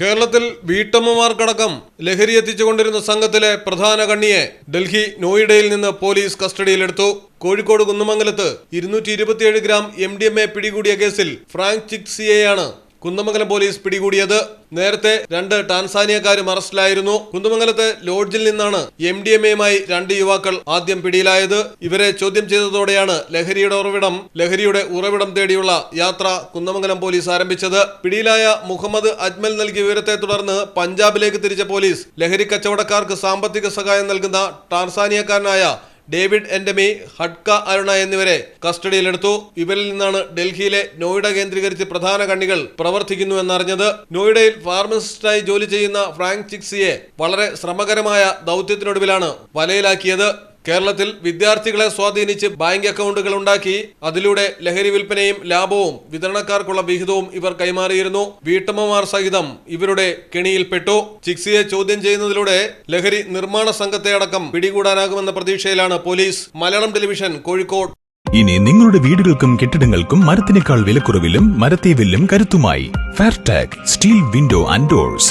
കേരളത്തിൽ വീട്ടമ്മമാർക്കടക്കം ലഹരി എത്തിച്ചുകൊണ്ടിരുന്ന സംഘത്തിലെ പ്രധാന കണ്ണിയെ ഡൽഹി നോയിഡയിൽ നിന്ന് പോലീസ് കസ്റ്റഡിയിലെടുത്തു. കോഴിക്കോട് കുന്നമംഗലത്ത് ഇരുന്നൂറ്റി ഗ്രാം എ പിടികൂടിയ കേസിൽ ഫ്രാങ്ക് ചിക്സിയെയാണ് കുന്നമംഗലം പോലീസ് പിടികൂടിയത്. നേരത്തെ രണ്ട് ടാൻസാനിയക്കാരും അറസ്റ്റിലായിരുന്നു. കുന്നമംഗലത്തെ ലോഡ്ജിൽ നിന്നാണ് എം ഡി എം എയുമായി രണ്ട് യുവാക്കൾ ആദ്യം പിടിയിലായത്. ഇവരെ ചോദ്യം ചെയ്തതോടെയാണ് ലഹരിയുടെ ഉറവിടം ലഹരിയുടെ ഉറവിടം തേടിയുള്ള യാത്ര കുന്നമംഗലം പോലീസ് ആരംഭിച്ചത്. പിടിയിലായ മുഹമ്മദ് അജ്മൽ നൽകിയ വിവരത്തെ തുടർന്ന് പഞ്ചാബിലേക്ക് തിരിച്ച പോലീസ് ലഹരി കച്ചവടക്കാർക്ക് സാമ്പത്തിക സഹായം നൽകുന്ന ടാൻസാനിയക്കാരനായ ഡേവിഡ് എൻഡമി ഹഡ്ക അരുണ എന്നിവരെ കസ്റ്റഡിയിലെടുത്തു. ഇവരിൽ നിന്നാണ് ഡൽഹിയിലെ നോയിഡ കേന്ദ്രീകരിച്ച് പ്രധാന കണ്ണികൾ പ്രവർത്തിക്കുന്നുവെന്നറിഞ്ഞത് നോയിഡയിൽ ഫാർമസിസ്റ്റായി ജോലി ചെയ്യുന്ന ഫ്രാങ്ക് ചിക്സിയെ വളരെ ശ്രമകരമായ ദൗത്യത്തിനൊടുവിലാണ് വലയിലാക്കിയത്. കേരളത്തിൽ വിദ്യാർത്ഥികളെ സ്വാധീനിച്ച് ബാങ്ക് അക്കൗണ്ടുകൾ ഉണ്ടാക്കി അതിലൂടെ ലഹരി വിൽപ്പനയും ലാഭവും വിതരണക്കാർക്കുള്ള വിഹിതവും ഇവർ കൈമാറിയിരുന്നു. വീട്ടമ്മമാർ സഹിതം ഇവരുടെ കെണിയിൽപ്പെട്ടു. ചിക്സിയെ ചോദ്യം ചെയ്യുന്നതിലൂടെ ലഹരി നിർമ്മാണ സംഘത്തെ അടക്കം പിടികൂടാനാകുമെന്ന പ്രതീക്ഷയിലാണ് പോലീസ്. മലയാളം ടെലിവിഷൻ കോഴിക്കോട്. ഇനി നിങ്ങളുടെ വീടുകൾക്കും കെട്ടിടങ്ങൾക്കും മരത്തിനേക്കാൾ വിലക്കുറവിലും മരത്തെ വില്ലും കരുത്തുമായി. Fairtech steel window and doors